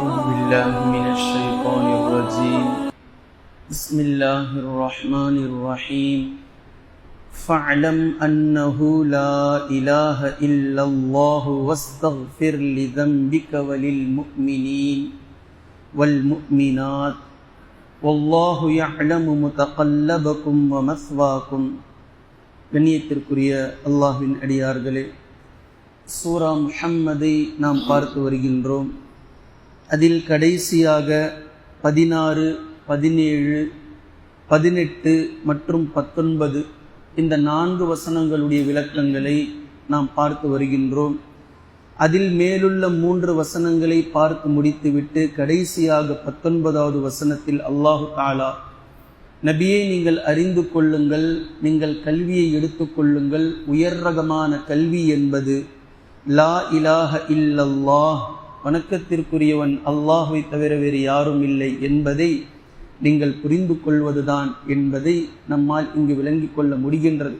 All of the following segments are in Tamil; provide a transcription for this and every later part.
أعوذ بالله من الشيطان الرجيم بسم الله الرحمن الرحيم فاعلم أنه لا إله إلا الله واستغفر لذنبك وللمؤمنين والمؤمنات والله يعلم متقلبكم ومثواكم கண்ணியத்திற்குரிய அல்லாஹ்வின் அடியார்களே சூரா முஹம்மதை நாம் பார்த்து வருகின்றோம் அதில் கடைசியாக பதினாறு பதினேழு பதினெட்டு மற்றும் பத்தொன்பது இந்த நான்கு வசனங்களுடைய விளக்கங்களை நாம் பார்த்து வருகின்றோம். அதில் மேலுள்ள மூன்று வசனங்களை பார்த்து முடித்துவிட்டு கடைசியாக பத்தொன்பதாவது வசனத்தில் அல்லாஹு தாலா நபியை நீங்கள் அறிந்து கொள்ளுங்கள் நீங்கள் கல்வியை எடுத்துக்கொள்ளுங்கள் உயர் ரகமான கல்வி என்பது லா இலாஹ இல்லல்லாஹ் வணக்கத்திற்குரியவன் அல்லாஹுவை தவிர வேறு யாரும் இல்லை என்பதை நீங்கள் புரிந்து கொள்வதுதான் என்பதை நம்மால் இங்கு விளங்கிக் கொள்ள முடிகின்றது.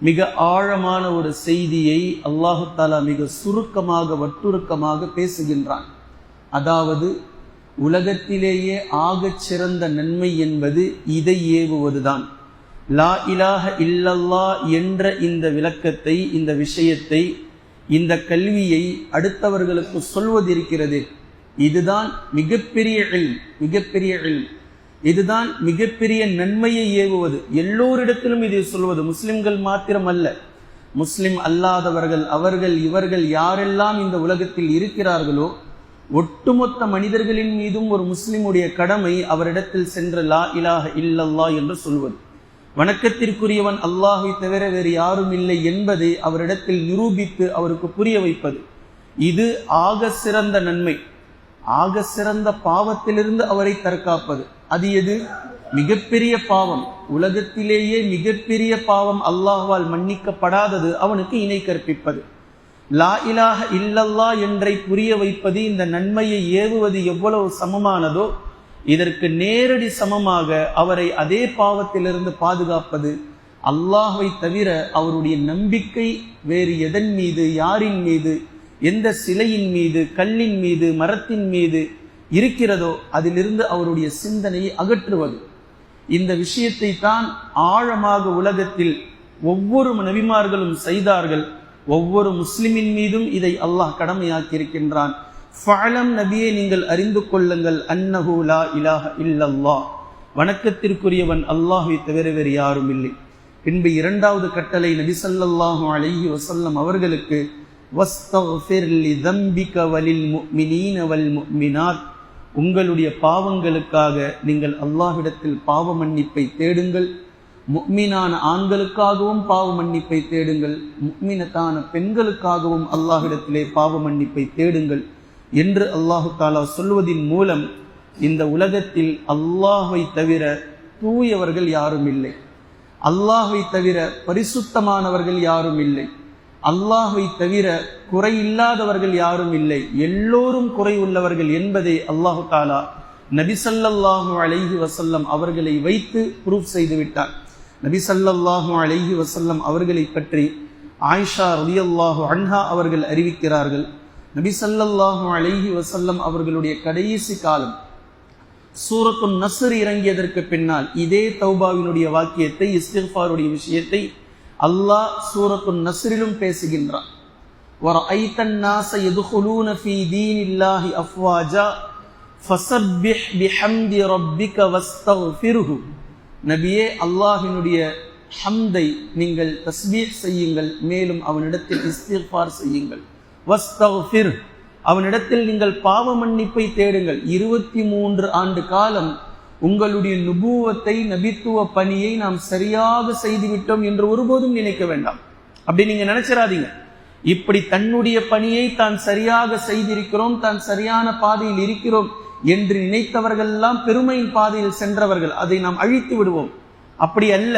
மிக ஆழமான ஒரு செய்தியை அல்லாஹு தாலா மிக சுருக்கமாக வட்டுருக்கமாக பேசுகின்றான். அதாவது உலகத்திலேயே ஆகச் சிறந்த நன்மை என்பது இதை ஏவுவதுதான். லா இலாக இல்லல்லா என்ற இந்த விளக்கத்தை இந்த விஷயத்தை இந்த கல்வியை அடுத்தவர்களுக்கு சொல்வதிருக்கிறது. இதுதான் மிகப்பெரிய எல் மிகப்பெரிய எல் இதுதான் மிகப்பெரிய நன்மையை ஏவுவது. எல்லோரிடத்திலும் இதை சொல்வது முஸ்லிம்கள் மாத்திரம் அல்ல முஸ்லிம் அல்லாதவர்கள் அவர்கள் இவர்கள் யாரெல்லாம் இந்த உலகத்தில் இருக்கிறார்களோ ஒட்டுமொத்த மனிதர்களின் மீதும் ஒரு முஸ்லிமுடைய கடமை அவரிடத்தில் சென்ற லா இலாக இல்லல்லா என்று சொல்வது. வணக்கத்திற்குரியவன் அல்லாஹை தவிர வேறு யாரும் இல்லை என்பதை அவரிடத்தில் நிரூபித்து அவருக்கு புரிய வைப்பது. இது ஆக சிறந்த நன்மை. ஆக சிறந்த பாவத்திலிருந்து அவரை தற்காப்பது. அது எது? மிகப்பெரிய பாவம். உலகத்திலேயே மிகப்பெரிய பாவம் அல்லாஹால் மன்னிக்கப்படாதது அவனுக்கு இணை கற்பிப்பது. லா இலாஹ இல்லல்லா என்றை புரிய வைப்பது இந்த நன்மையை ஏவுவது எவ்வளவு சமமானதோ இதற்கு நேரடி சமமாக அவரை அதே பாவத்திலிருந்து பாதுகாப்பது அல்லாஹை தவிர அவருடைய நம்பிக்கை வேறு எதன் மீது யாரின் மீது எந்த சிலையின் மீது கல்லின் மீது மரத்தின் மீது இருக்கிறதோ அதிலிருந்து அவருடைய சிந்தனையை அகற்றுவது. இந்த விஷயத்தை தான் ஆழமாக உலகத்தில் ஒவ்வொரு நபிமார்களும் செய்தார்கள். ஒவ்வொரு முஸ்லிமின் மீதும் இதை அல்லாஹ் கடமையாக்கி இருக்கின்றான் ஃபாலம் நபியை நீங்கள் அறிந்து கொள்ளுங்கள். அன்னஹு லா இலாஹ இல்லல்லா வணக்கத்திற்குரியவன் அல்லாஹை தவிர வேறு யாரும் இல்லை. பின்பு இரண்டாவது கட்டளை நபி ஸல்லல்லாஹு அலஹி வசல்லம் அவர்களுக்கு உங்களுடைய பாவங்களுக்காக நீங்கள் அல்லாஹ்விடத்தில் பாவ மன்னிப்பை தேடுங்கள். முக்மீனான ஆண்களுக்காகவும் பாவ மன்னிப்பை தேடுங்கள். முக்மினத்தான பெண்களுக்காகவும் அல்லாஹ்விடத்திலே பாவ மன்னிப்பை தேடுங்கள். என்று அல்லாஹு தாலா சொல்வதின் மூலம் இந்த உலகத்தில் அல்லாஹை தவிர தூயவர்கள் யாரும் இல்லை. அல்லாஹை தவிர பரிசுத்தமானவர்கள் யாரும் இல்லை. அல்லாஹை தவிர குறையில்லாதவர்கள் யாரும் இல்லை. எல்லோரும் குறை உள்ளவர்கள் என்பதை அல்லாஹு தாலா நபிசல்லாஹு அலைஹி வசல்லம் அவர்களை வைத்து ப்ரூஃப் செய்து விட்டார். நபிசல்லாஹு அலைஹி வசல்லம் அவர்களை பற்றி ஆயிஷா ரலியல்லாஹு அன்ஹா அவர்கள் அறிவிக்கிறார்கள். நபிசல்லாஹு அலைஹி வசல்லம் அவர்களுடைய கடைசி காலம் சூரத்து நசர் இறங்கியதற்கு பின்னால் இதே தௌபாவினுடைய வாக்கியத்தை இஸ்திஃபாருடைய விஷயத்தை அல்லாஹ் சூரத்து நசரிலும் பேசுகின்றார் ஒரு ஐத்தன் நாச எதுகுலூன ஃபீ தீன் இல்லாஹி அஃப்வாஜா ஃபசப்பிஹ் பிஹம்தி ரப்பிக வஸ்தஃபிருஹு. நபியே அல்லாஹினுடைய ஹம்தை நீங்கள் தஸ்பீர் செய்யுங்கள் மேலும் அவனிடத்தில் இஸ்திஃபார் செய்யுங்கள். வஸ்தஃபிர். அவனிடத்தில் நீங்கள் பாவ மன்னிப்பை தேடுங்கள். இருபத்தி மூன்று ஆண்டு காலம் உங்களுடைய நுபுவத்தை நபித்துவ பணியை நாம் சரியாக செய்துவிட்டோம் என்று ஒருபோதும் நினைக்க வேண்டாம். அப்படி நீங்க நினைச்சிடாதீங்க இப்படி தன்னுடைய பணியை தான் சரியாக செய்திருக்கிறோம் தான் சரியான பாதையில் இருக்கிறோம் என்று நினைத்தவர்கள் எல்லாம் பெருமையின் பாதையில் சென்றவர்கள். அதை நாம் அழித்து விடுவோம். அப்படி அல்ல.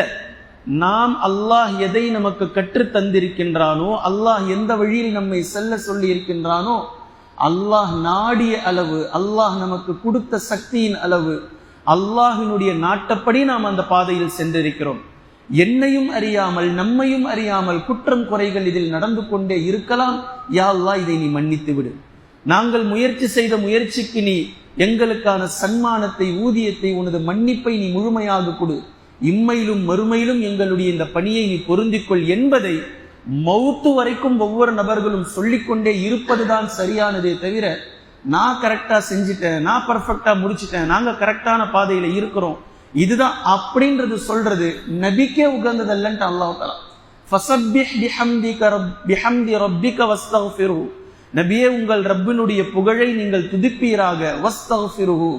நாம் அல்லாஹ் எதை நமக்கு கற்று தந்திருக்கின்றானோ அல்லாஹ் எந்த வழியில் நம்மை செல்ல சொல்லி இருக்கின்றானோ அல்லாஹ் நாடிய அளவு அல்லாஹ் நமக்கு கொடுத்த சக்தியின் அளவு அல்லாஹினுடைய நாட்டப்படி நாம் அந்த பாதையில் சென்றிருக்கிறோம். என்னையும் அறியாமல் நம்மையும் அறியாமல் குற்றம் குறைகள் இதில் நடந்து கொண்டே இருக்கலாம். யா அல்லாஹ் இதை நீ மன்னித்து விடு. நாங்கள் முயற்சி செய்த முயற்சிக்கு நீ எங்களுக்கான சன்மானத்தை ஊதியத்தை உனது மன்னிப்பை நீ முழுமையாக கொடு. இம்மையிலும் மறுமையிலும் எங்களுடைய இந்த பணியை நீ பொருந்திக்கொள் என்பதை மௌத்து வரைக்கும் ஒவ்வொரு நபர்களும் சொல்லிக்கொண்டே இருப்பதுதான் சரியானதே தவிர நான் கரெக்டா செஞ்சிட்டேன் நான் பர்ஃபெக்டா முடிச்சிட்டேன் நாங்க கரெக்டான பாதையில இருக்கிறோம். இதுதான் அப்படின்றது சொல்றது நபிக்கே உகந்ததல்லன்ட்டு அல்லாஹ் தலா ஃபசப்பிஹ் பிஹம்திக ரப் பிஹம்தி ரப்பிக வஸ்தக்ஃபிருஹு நபியே உங்கள் ரப்பினுடைய புகழை நீங்கள் துதிப்பீராக வஸ்தக்ஃபிருஹு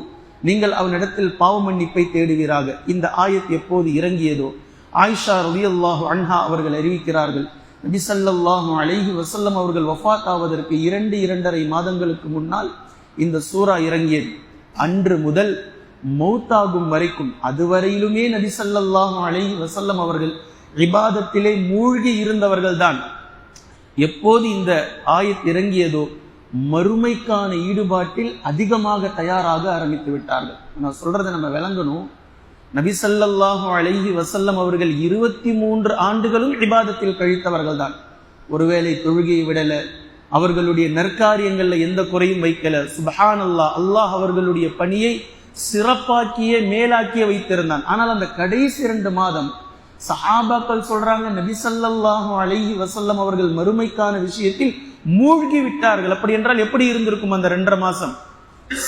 நீங்கள் அவனிடத்தில் பாவ மன்னிப்பை தேடுவீராக. இந்த ஆயத் எப்போது இறங்கியதோ? ஆயிஷா ரலியல்லாஹு அன்ஹா அவர்கள் அறிவிக்கிறார்கள் நபிசல்லாஹு அலைஹி வசல்லம் அவர்கள் வஃபாத் ஆவதற்கு இரண்டு இரண்டரை மாதங்களுக்கு முன்னால் இந்த சூரா இறங்கியது. அன்று முதல் மௌத்தாகும் வரைக்கும் அதுவரையிலுமே நபிசல்லாஹு அலைஹி வசல்லம் அவர்கள் இபாதத்திலே மூழ்கி இருந்தவர்கள் தான் எப்போது இந்த ஆயத் இறங்கியதோ மறுமைக்கான ஈடுபாட்டில் அதிகமாக தயாராக ஆரம்பித்து விட்டார்கள். நான் சொல்றதை நம்ம விளங்கணும். நபிசல்லாஹு அழகி அலைஹி அவர்கள் இருபத்தி மூன்று ஆண்டுகளும் விவாதத்தில் கழித்தவர்கள் தான் ஒருவேளை தொழுகையை விடல அவர்களுடைய நற்காரியங்கள்ல எந்த குறையும் வைக்கல. சுபஹான் அல்லாஹ் அல்லாஹ் அவர்களுடைய பணியை சிறப்பாக்கிய மேலாக்கிய வைத்திருந்தான். ஆனால் அந்த கடைசி இரண்டு மாதம் சஹாபாக்கள் சொல்றாங்க நபிசல்லாஹு அழகி அலைஹி அவர்கள் மறுமைக்கான விஷயத்தில் மூழ்கி விட்டார்கள் அப்படி என்றால் எப்படி இருந்திருக்கும் அந்த ரெண்டரை மாசம்?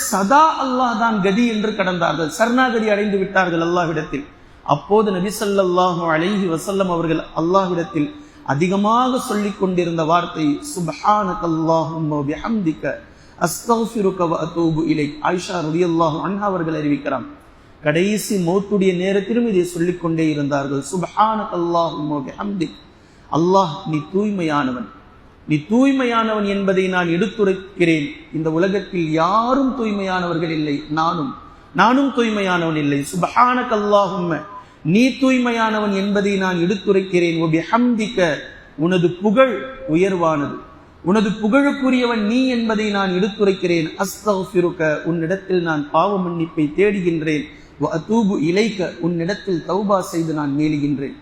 சதா அல்லாஹ் தான் கதி என்று கடந்தார்கள். சரணாகதி அடைந்து விட்டார்கள் அல்லாஹ்விடத்தில். அப்போது நபி ஸல்லல்லாஹு அலைஹி வசல்லம் அவர்கள் அல்லாஹ்விடத்தில் அதிகமாக சொல்லிக் கொண்டிருந்த வார்த்தை சுப்ஹானக அல்லாஹும்ம வ பிஹம்திக அஸ்தக்ஃபிருக வ அதூபு இலைக் அன்ஹா அவர்கள் அறிவிக்கிறான். கடைசி மௌத்துடைய நேரத்திலும் இதை சொல்லிக் கொண்டே இருந்தார்கள். சுபஹானக் அல்லாஹும்ம அல்லாஹ் நீ தூய்மையானவன். நீ தூய்மையானவன் என்பதை நான் எடுத்துரைக்கிறேன். இந்த உலகத்தில் யாரும் தூய்மையானவர்கள் இல்லை. நானும். நானும் தூய்மையானவன் இல்லை. சுபஹான கல்லாகும் நீ தூய்மையானவன் என்பதை நான் எடுத்துரைக்கிறேன். ஒபி ஹம்திக்க உனது புகழ் உயர்வானது. உனது புகழுக்குரியவன் நீ என்பதை நான் எடுத்துரைக்கிறேன். அஸ்தஃபிருக்க. உன்னிடத்தில் நான் பாவ மன்னிப்பை தேடுகின்றேன். வ அதூபு இலைக்க. உன்னிடத்தில் தௌபா செய்து நான் மேலுகின்றேன்.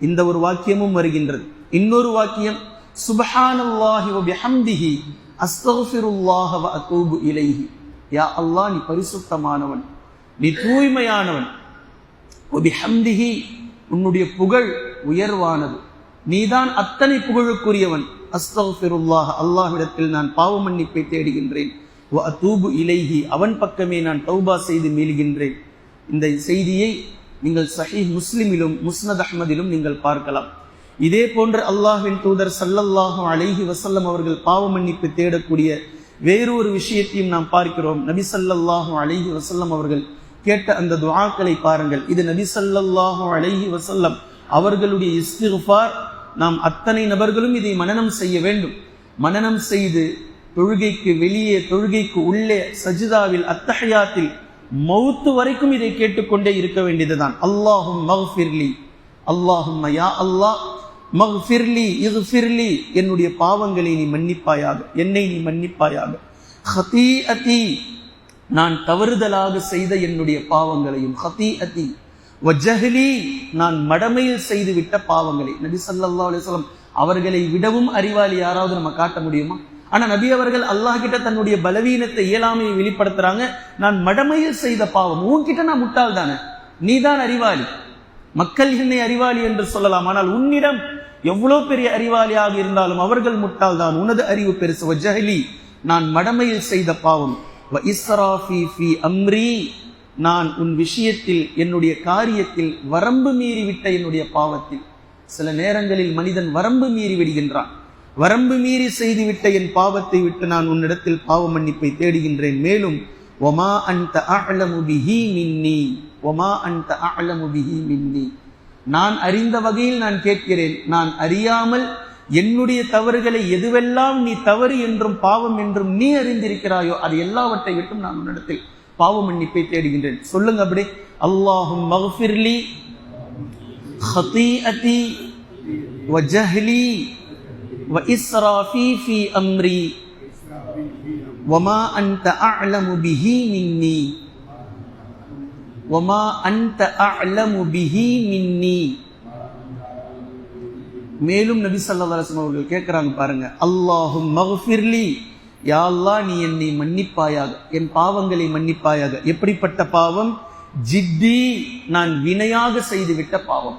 இந்த ஒரு வாக்கியமும் வருகின்றது. இன்னொரு வாக்கியம். சுபஹானல்லாஹி வ பிஹம்திஹி அஸ்தக்ஃபிருல்லாஹ வ அத்தூபு இலைஹி யா அல்லாஹ் நீ பரிசுத்தமானவன் நீ தூய்மையானவன். வ உன்னுடைய புகழ் உயர்வானது. நீதான் அத்தனை புகழுக்குரியவன். அஸ்தக்ஃபிருல்லாஹ் அல்லாஹ்விடத்தில் நான் பாவ மன்னிப்பை தேடுகின்றேன். வ அத்தூபு இலைஹி அவன் பக்கமே நான் தௌபா செய்து மீள்கின்றேன். இந்த செய்தியை நீங்கள் சஹீஹ் முஸ்லிமிலும் முஸ்னத் அஹ்மதிலும் நீங்கள் பார்க்கலாம். இதே போன்று அல்லாஹின் தூதர் சல்லல்லாஹும் அலைஹி வசல்லம் அவர்கள் பாவ மன்னிப்பு தேடக்கூடிய வேறொரு விஷயத்தையும் நாம் பார்க்கிறோம். நபி சல்லல்லாஹும் அலைஹி வசல்லம் அவர்கள் கேட்ட அந்த துவாக்களை பாருங்கள். இது நபி சல்லல்லாஹும் அலைஹி வசல்லம் அவர்களுடைய இஸ்திஃபார் நாம் அத்தனை நபர்களும் இதை மனனம் செய்ய வேண்டும். மனனம் செய்து தொழுகைக்கு வெளியே தொழுகைக்கு உள்ளே சஜிதாவில் அத்தஹயாத்தில் மௌத்து வரைக்கும் இதை கேட்டுக்கொண்டே இருக்க வேண்டியதுதான். அல்லாஹும் மஃபிர்லி. அல்லாஹும் யா அல்லாஹ். மஃபிர்லி ஃபிர்லி என்னுடைய பாவங்களை நீ மன்னிப்பாயாக என்னை நீ மன்னிப்பாயாக. ஹதி அதி நான் தவறுதலாக செய்த என்னுடைய பாவங்களையும் ஹதி அதி வஜஹலி நான் மடமையில் செய்து விட்ட பாவங்களை. நபி சல்லா அலிஸ்லாம் அவர்களை விடவும் அறிவாளி யாராவது நம்ம காட்ட முடியுமா? ஆனா நபி அவர்கள் அல்லாஹ் கிட்ட தன்னுடைய பலவீனத்தை இயலாமையை வெளிப்படுத்துறாங்க. நான் மடமையில் செய்த பாவம் உன்கிட்ட நான் முட்டாள் தானே நீதான் அறிவாளி. மக்கள் என்னை அறிவாளி என்று சொல்லலாம். ஆனால் உன்னிடம் எவ்வளவு பெரிய அறிவாளியாக இருந்தாலும் அவர்கள் முட்டால் தான் உனது அறிவு பெருசு. ஜஹலி நான் மடமையில் செய்த பாவம். வ இஸ்ராஃபி ஃபி அம்ரி நான் உன் விஷயத்தில் என்னுடைய காரியத்தில் வரம்பு மீறிவிட்ட என்னுடைய பாவத்தில். சில நேரங்களில் மனிதன் வரம்பு மீறி விடுகின்றான். வரம்பு மீறி செய்துவிட்ட என் பாவத்தை விட்டு நான் உன்னிடத்தில் பாவ மன்னிப்பை தேடுகின்றேன். மேலும் ஒமா அன்த அஅலமு பிஹி மின்னி. ஒமா அன்த அஅலமு பிஹி மின்னி. நான் அறிந்த வகையில் நான் கேட்கிறேன் நான் அறியாமல் என்னுடைய தவறுகளை எதுவெல்லாம் நீ தவறு என்றும் பாவம் என்றும் நீ அறிந்திருக்கிறாயோ அது எல்லாவற்றை விட்டும் நான் உன்னிடத்தில் பாவ மன்னிப்பை தேடுகின்றேன் சொல்லுங்க அப்படி அல்லாஹும் மகஃபிர்லி خطيئتي وجهلي وإسرافي في أمري وما أنت أعلم به مني ஒமா அந்த அலமு பிஹி மின்னி மேலும் நபி சல்லா அவர்கள் கேட்குறாங்க பாருங்க அல்லாஹும் மஹ்ஃபிர்லி யாழ்லா நீ என்னை மன்னிப்பாயாக என் பாவங்களை மன்னிப்பாயாக. எப்படிப்பட்ட பாவம்? ஜித்தி நான் வினையாக செய்துவிட்ட பாவம்.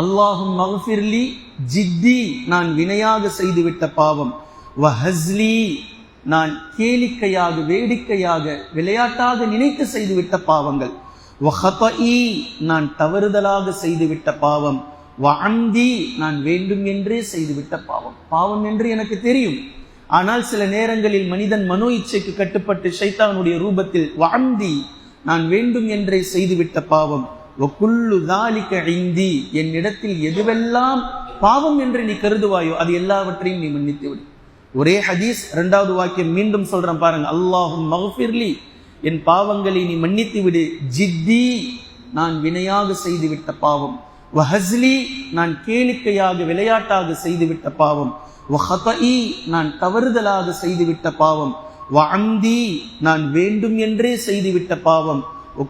அல்லாஹும் மகஃபிர்லி ஜித்தி நான் வினையாக செய்துவிட்ட பாவம். வஹஸ்லி நான் கேளிக்கையாக வேடிக்கையாக விளையாட்டாக நினைத்து செய்துவிட்ட பாவங்கள். நான் தவறுதலாக செய்துவிட்ட பாவம். வாந்தி நான் வேண்டும் என்றே செய்துவிட்ட பாவம். பாவம் என்று எனக்கு தெரியும். ஆனால் சில நேரங்களில் மனிதன் மனோ இச்சைக்கு கட்டுப்பட்டு சைத்தானுடைய ரூபத்தில் வாந்தி நான் வேண்டும் என்றே செய்துவிட்ட பாவம். வகுல்லு தாலிக என்னிடத்தில் எதுவெல்லாம் பாவம் என்று நீ கருதுவாயோ அது எல்லாவற்றையும் நீ மன்னித்து விடு ஒரே ஹதீஸ் இரண்டாவது வாக்கியம் மீண்டும் சொல்றேன் பாருங்க. அல்லாஹும் மகஃபிர்லி என் பாவங்களை நீ மன்னித்து விடு. ஜித்தி நான் வினையாக செய்துவிட்ட பாவம். வஹஸ்லி நான் கேளிக்கையாக விளையாட்டாக செய்துவிட்ட பாவம். வஹதஇ நான் தவறுதலாக செய்துவிட்ட பாவம். வஅம்தி நான் வேண்டும் என்றே செய்துவிட்ட பாவம்.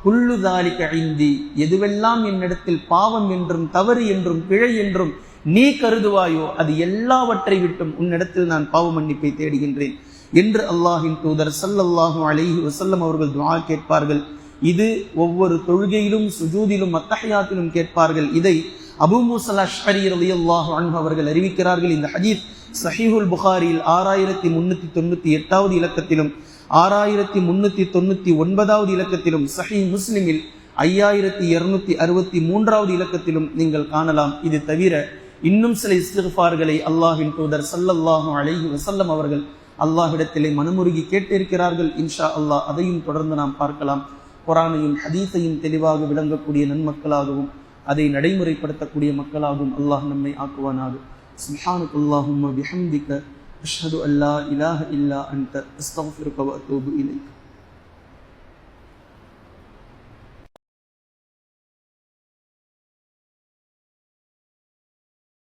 குல்லு தாலிக ஐந்தி எதுவெல்லாம் என்னிடத்தில் பாவம் என்றும் தவறு என்றும் பிழை என்றும் நீ கருதுவாயோ அது எல்லாவற்றை விட்டும் உன்னிடத்தில் நான் பாவ மன்னிப்பை தேடுகின்றேன். என்று அல்லாஹின் தூதர் சல்லல்லாஹு அலைஹி வசல்லம் அவர்கள் துவா கேட்பார்கள். இது ஒவ்வொரு தொழுகையிலும் சுஜூதிலும் அத்தஹியாத்திலும் கேட்பார்கள். இதை அபு மூசல் அஷ்அரி ரலியல்லாஹு அவர்கள் அறிவிக்கிறார்கள். இந்த ஹஜீத் சஹீஹுல் புகாரியில் ஆறாயிரத்தி முன்னூத்தி தொண்ணூத்தி எட்டாவது இலக்கத்திலும் ஆறாயிரத்தி முன்னூத்தி தொண்ணூத்தி ஒன்பதாவது இலக்கத்திலும் சஹி முஸ்லிமில் ஐயாயிரத்தி இருநூத்தி அறுபத்தி மூன்றாவது இலக்கத்திலும் நீங்கள் காணலாம். இது தவிர இன்னும் சில இஸ்திஃபார்களை அல்லாஹின் தூதர் சல்லல்லாஹு அலைஹி வசல்லம் அவர்கள் அல்லாஹிடத்திலே மனமுருகி கேட்டிருக்கிறார்கள். இன்ஷா அல்லாஹ் அதையும் தொடர்ந்து நாம் பார்க்கலாம். குரானையும் ஹதீஸையும் தெளிவாக விளங்கக்கூடிய நன்மக்களாகவும் அதை நடைமுறைப்படுத்தக்கூடிய மக்களாகவும் அல்லாஹ் நம்மை ஆக்குவானாக. சுப்ஹானக அல்லாஹும்ம பிஹம்திக அஷ்ஹது அல்லா இலாஹ இல்லா அன்த அஸ்தக்ஃபிருக வ அத்தூபு